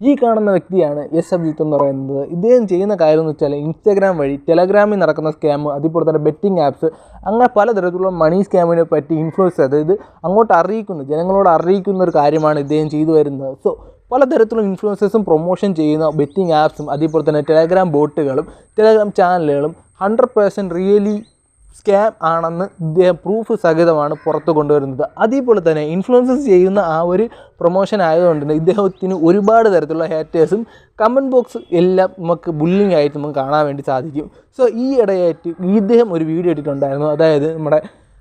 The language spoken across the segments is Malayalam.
ഈ കാണുന്ന വ്യക്തിയാണ് എസ് അഭിജിത്ത് എന്ന് പറയുന്നത്. ഇദ്ദേഹം ചെയ്യുന്ന കാര്യം എന്ന് വെച്ചാൽ ഇൻസ്റ്റാഗ്രാം വഴി ടെലഗ്രാമിൽ നടക്കുന്ന സ്കാം അതുപോലെ തന്നെ ബെറ്റിംഗ് ആപ്സ് അങ്ങനെ പലതരത്തിലുള്ള മണി സ്കാമിനെ പറ്റി ഇൻഫ്ലുവൻസ് അതായത് അങ്ങോട്ട് അറിയിക്കുന്നു ജനങ്ങളോട് അറിയിക്കുന്ന ഒരു കാര്യമാണ് ഇദ്ദേഹം ചെയ്തു വരുന്നത്. സോ പലതരത്തിലുള്ള ഇൻഫ്ലുവൻസേഴ്സും പ്രൊമോഷൻ ചെയ്യുന്ന ബെറ്റിംഗ് ആപ്സും അതേപോലെ തന്നെ ടെലഗ്രാം ബോട്ടുകളും ടെലഗ്രാം ചാനലുകളും ഹൺഡ്രഡ് പേഴ്സന്റ് റിയലി സ്കാം ആണെന്ന് പ്രൂഫ് സഹിതമാണ് പുറത്ത് കൊണ്ടുവരുന്നത്. അതേപോലെ തന്നെ ഇൻഫ്ലുവൻസസ് ചെയ്യുന്ന ആ ഒരു പ്രൊമോഷൻ ആയതുകൊണ്ട് തന്നെ ഇദ്ദേഹത്തിന് ഒരുപാട് തരത്തിലുള്ള ഹേറ്റേഴ്സും കമന്റ് ബോക്സ് എല്ലാം നമുക്ക് ബുള്ളിങ് ആയിട്ട് നമുക്ക് കാണാൻ വേണ്ടി സാധിക്കും. സോ ഈ ഇടയായിട്ട് ഇദ്ദേഹം ഒരു വീഡിയോ ഇട്ടിട്ടുണ്ടായിരുന്നു. അതായത് നമ്മുടെ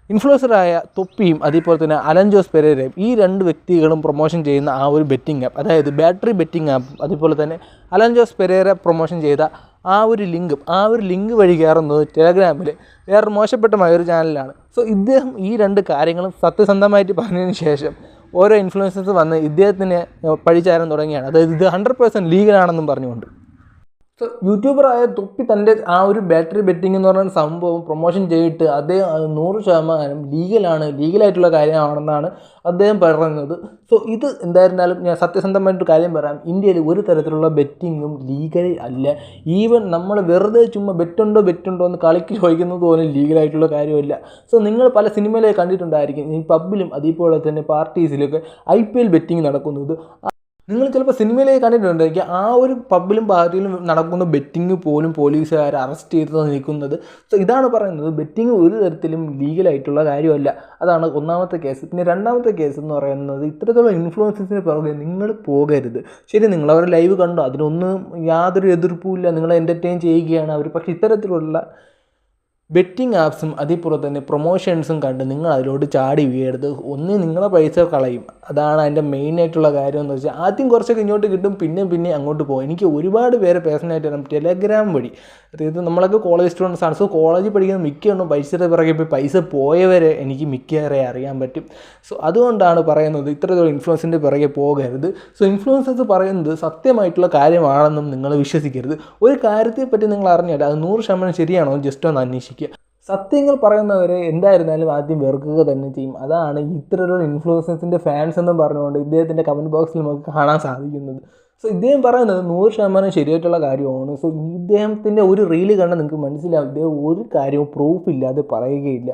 ഇൻഫ്ലുവൻസറായ തൊപ്പിയും അതേപോലെ തന്നെ അലൻ ജോസ് പെരേരയും ഈ രണ്ട് വ്യക്തികളും പ്രൊമോഷൻ ചെയ്യുന്ന ആ ഒരു ബെറ്റിംഗ് ആപ്പ് അതായത് ബാറ്ററി ബെറ്റിംഗ് ആപ്പ് അതേപോലെ തന്നെ അലൻ ജോസ് പെരേര പ്രൊമോഷൻ ചെയ്ത ആ ഒരു ലിങ്കും ആ ഒരു ലിങ്ക് വഴി കയറുന്നത് ടെലഗ്രാമിൽ വേറെ മോശപ്പെട്ടമായ ഒരു ചാനലാണ് സോ ഇദ്ദേഹം ഈ രണ്ട് കാര്യങ്ങളും സത്യസന്ധമായിട്ട് പറഞ്ഞതിന് ശേഷം ഓരോ ഇൻഫ്ലുവൻസേഴ്സ് വന്ന് ഇദ്ദേഹത്തിനെ പഴിചാരാൻ തുടങ്ങിയാണ് അതായത് ഇത് ഹൺഡ്രഡ് പേഴ്സന്റ് ലീഗലാണെന്നും പറഞ്ഞുകൊണ്ട്. സോ യൂട്യൂബറായ തൊപ്പി തന്റെ ആ ഒരു ബാറ്ററി ബെറ്റിംഗ് എന്ന് പറയുന്ന സംഭവം പ്രൊമോഷൻ ചെയ്തിട്ട് അദ്ദേഹം നൂറ് ശതമാനം ലീഗലാണ് ലീഗലായിട്ടുള്ള കാര്യമാണെന്നാണ് അദ്ദേഹം പറയുന്നത്. സോ ഇത് എന്തായിരുന്നാലും ഞാൻ സത്യസന്ധമായിട്ടൊരു കാര്യം പറയാം. ഇന്ത്യയിൽ ഒരു തരത്തിലുള്ള ബെറ്റിങ്ങും ലീഗൽ അല്ല. ഈവൻ നമ്മൾ വെറുതെ ചുമ്മാ ബെറ്റുണ്ടോ ബെറ്റുണ്ടോ എന്ന് കളിക്ക് ചോദിക്കുന്നത് പോലും ലീഗലായിട്ടുള്ള കാര്യമല്ല. സോ നിങ്ങൾ പല സിനിമയിലൊക്കെ കണ്ടിട്ടുണ്ടായിരിക്കും. ഈ പബ്ബിലും അതേപോലെ തന്നെ പാർട്ടീസിലൊക്കെ ഐ പി എൽ ബെറ്റിംഗ് നടക്കുന്നത്. നിങ്ങൾ ചിലപ്പോൾ സിനിമയിലേക്ക് കണ്ടിട്ടുണ്ടായിരിക്കും ആ ഒരു പബ്ബിലും പാർട്ടിയിലും നടക്കുന്ന ബെറ്റിംഗ് പോലും പോലീസുകാർ അറസ്റ്റ് ചെയ്ത് നിൽക്കുന്നത്. സോ ഇതാണ് പറയുന്നത്. ബെറ്റിംഗ് ഒരു തരത്തിലും ലീഗലായിട്ടുള്ള കാര്യമല്ല. അതാണ് ഒന്നാമത്തെ കേസ് പിന്നെ രണ്ടാമത്തെ കേസ് എന്ന് പറയുന്നത് ഇത്തരത്തിലുള്ള ഇൻഫ്ലുവൻസസിന് പുറകെ നിങ്ങൾ പോകരുത്. ശരി നിങ്ങൾ അവരുടെ ലൈവ് കണ്ടോ. അതിനൊന്നും യാതൊരു എതിർപ്പുമില്ല നിങ്ങളെ എന്റർടൈൻ ചെയ്യുകയാണ് അവർ. പക്ഷേ ഇത്തരത്തിലുള്ള ബെറ്റിംഗ് ആപ്സും അതേപോലെ തന്നെ പ്രൊമോഷൻസും കണ്ട് നിങ്ങൾ അതിലോട്ട് ചാടി വീഴരുത്. ഒന്ന് നിങ്ങളെ പൈസ കളയും. അതാണ് അതിന്റെ മെയിൻ ആയിട്ടുള്ള കാര്യം എന്ന് വെച്ചാൽ ആദ്യം കുറച്ചൊക്കെ ഇങ്ങോട്ട് കിട്ടും പിന്നെ പിന്നെ അങ്ങോട്ട് പോകും. എനിക്ക് ഒരുപാട് പേരെ പേഴ്സണലായിട്ട് അറിയാം ടെലഗ്രാം വഴി. അതായത് നമ്മളൊക്കെ കോളേജ് സ്റ്റുഡൻസ് ആണ്. സോ കോളേജിൽ പഠിക്കുന്ന മിക്ക പൈസ പിറകെ പോയി പൈസ പോയവരെ എനിക്ക് മിക്കവരെ അറിയാൻ പറ്റും. സോ അതുകൊണ്ടാണ് പറയുന്നത് ഇത്രത്തോളം ഇൻഫ്ലുവൻസിന്റെ പിറകെ പോകരുത്. സോ ഇൻഫ്ലുവൻസേഴ്സ് പറയുന്നത് സത്യമായിട്ടുള്ള കാര്യമാണെന്നും നിങ്ങൾ വിശ്വസിക്കരുത്. ഒരു കാര്യത്തെപ്പറ്റി നിങ്ങൾ അറിഞ്ഞാൽ അത് നൂറ് ശതമാനം ശരിയാണോ ജസ്റ്റ് ഒന്ന് അന്വേഷിക്കുക സത്യങ്ങൾ പറയുന്നവരെ എന്തായിരുന്നാലും ആദ്യം വെറുക്കുക തന്നെ ചെയ്യും. അതാണ് ഇത്തരത്തിലുള്ള ഇൻഫ്ലുവൻസിന്റെ ഫാൻസ് എന്ന് പറഞ്ഞുകൊണ്ട് ഇദ്ദേഹത്തിന്റെ കമന്റ് ബോക്സിൽ നമുക്ക് കാണാൻ സാധിക്കുന്നത്. സോ ഇദ്ദേഹം പറയുന്നത് നൂറ് ശതമാനം ശരിയായിട്ടുള്ള കാര്യമാണ്. സോ ഇദ്ദേഹത്തിന്റെ ഒരു റീൽ കണ്ടാൽ നിങ്ങൾക്ക് മനസ്സിലാവും. ഇദ്ദേഹം ഒരു കാര്യവും പ്രൂഫ് ഇല്ലാതെ പറയുകയില്ല.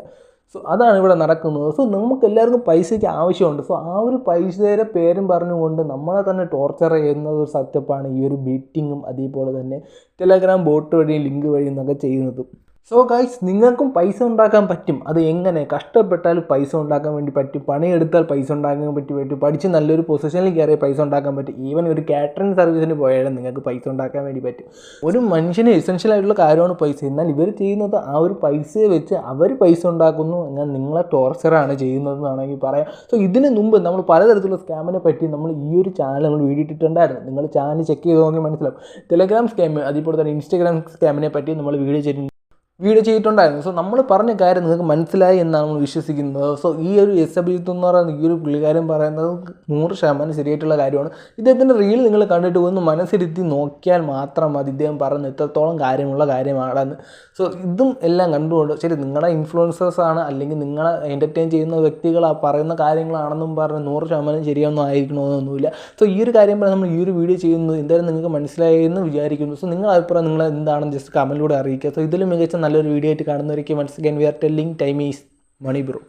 സോ അതാണ് ഇവിടെ നടക്കുന്നത്. സോ നമുക്ക് എല്ലാവർക്കും പൈസയ്ക്ക് ആവശ്യമുണ്ട്. സോ ആ ഒരു പൈസയുടെ പേരും പറഞ്ഞുകൊണ്ട് നമ്മളെ തന്നെ ടോർച്ചർ ചെയ്യുന്ന ഒരു സെറ്റപ്പാണ് ഈ ഒരു ബീറ്റിങ്ങും അതേപോലെ തന്നെ ടെലഗ്രാം ബോട്ട് വഴി ലിങ്ക് വഴി എന്നൊക്കെ ചെയ്യുന്നതും. സോ ഗൈസ് നിങ്ങൾക്കും പൈസ ഉണ്ടാക്കാൻ പറ്റും. അത് എങ്ങനെ? കഷ്ടപ്പെട്ടാൽ പൈസ ഉണ്ടാക്കാൻ വേണ്ടി പറ്റും. പണിയെടുത്താൽ പൈസ ഉണ്ടാക്കാൻ പറ്റി പറ്റും. പഠിച്ച് നല്ലൊരു പൊസിഷനിൽ കയറിയ പൈസ ഉണ്ടാക്കാൻ പറ്റും. ഈവൻ ഒരു കാറ്ററിംഗ് സർവീസിന് പോയാലും നിങ്ങൾക്ക് പൈസ ഉണ്ടാക്കാൻ വേണ്ടി പറ്റും. ഒരു മനുഷ്യന് എസെൻഷ്യൽ ആയിട്ടുള്ള കാര്യമാണ് പൈസ. എന്നാൽ ഇവർ ചെയ്യുന്നത് ആ ഒരു പൈസയെ വെച്ച് അവർ പൈസ ഉണ്ടാക്കുന്നു. എന്നാൽ നിങ്ങളെ ടോർച്ചറാണ് ചെയ്യുന്നത് എന്നാണെങ്കിൽ പറയാം. സോ ഇതിന് മുമ്പ് നമ്മൾ പലതരത്തിലുള്ള സ്കാമിനെ പറ്റി നമ്മൾ ഈ ഒരു ചാനൽ നമ്മൾ വീഡിയോ ഇട്ടിട്ടുണ്ടായിരുന്നു. നിങ്ങൾ ചാനൽ ചെക്ക് ചെയ്ത് നോക്കി മനസ്സിലാവും. ടെലഗ്രാം സ്കാം അതേപോലെ തന്നെ ഇൻസ്റ്റാഗ്രാം സ്കാമിനെ പറ്റി നമ്മൾ വീഡിയോ ചെയ്തിട്ടുണ്ട്. വീഡിയോ ചെയ്തിട്ടുണ്ടായിരുന്നു. സോ നമ്മൾ പറഞ്ഞ കാര്യം നിങ്ങൾക്ക് മനസ്സിലായി എന്നാണ് നമ്മൾ വിശ്വസിക്കുന്നത്. സോ ഈ ഒരു എസ് അഭിജിത്ത് എന്ന് പറയുന്ന ഈ ഒരു പുള്ളിക്കാരൻ പറയുന്നത് നൂറ് ശതമാനം ശരിയായിട്ടുള്ള കാര്യമാണ്. ഇദ്ദേഹത്തിന്റെ റീൽ നിങ്ങൾ കണ്ടിട്ട് ഒന്ന് മനസ്സിരുത്തി നോക്കിയാൽ മാത്രം മതി. ഇദ്ദേഹം പറയുന്ന എത്രത്തോളം കാര്യമുള്ള കാര്യമാണെന്ന്. സോ ഇതും എല്ലാം കണ്ടുകൊണ്ട് ശരി നിങ്ങളുടെ ഇൻഫ്ലുവൻസേഴ്സ് ആണ് അല്ലെങ്കിൽ നിങ്ങളെ എന്റർടൈൻ ചെയ്യുന്ന വ്യക്തികൾ ആ പറയുന്ന കാര്യങ്ങളാണെന്നും പറഞ്ഞ് നൂറ് ശതമാനം ശരിയൊന്നും ആയിരിക്കണമെന്നൊന്നുമില്ല സോ ഈ ഒരു കാര്യം പറഞ്ഞാൽ നമ്മൾ ഈ ഒരു വീഡിയോ ചെയ്യുന്നത് എന്തായാലും നിങ്ങൾക്ക് മനസ്സിലായി എന്ന് വിചാരിക്കുന്നു. സോ നിങ്ങളുടെ അഭിപ്രായം നിങ്ങൾ എന്താണെന്ന് ജസ്റ്റ് കമന്റിലൂടെ അറിയിക്കുക. സോ ഇതിലും മികച്ച നല്ലൊരു വീഡിയോ ആയിട്ട് കാണുന്നവരേക്ക് once again we are telling time is money bro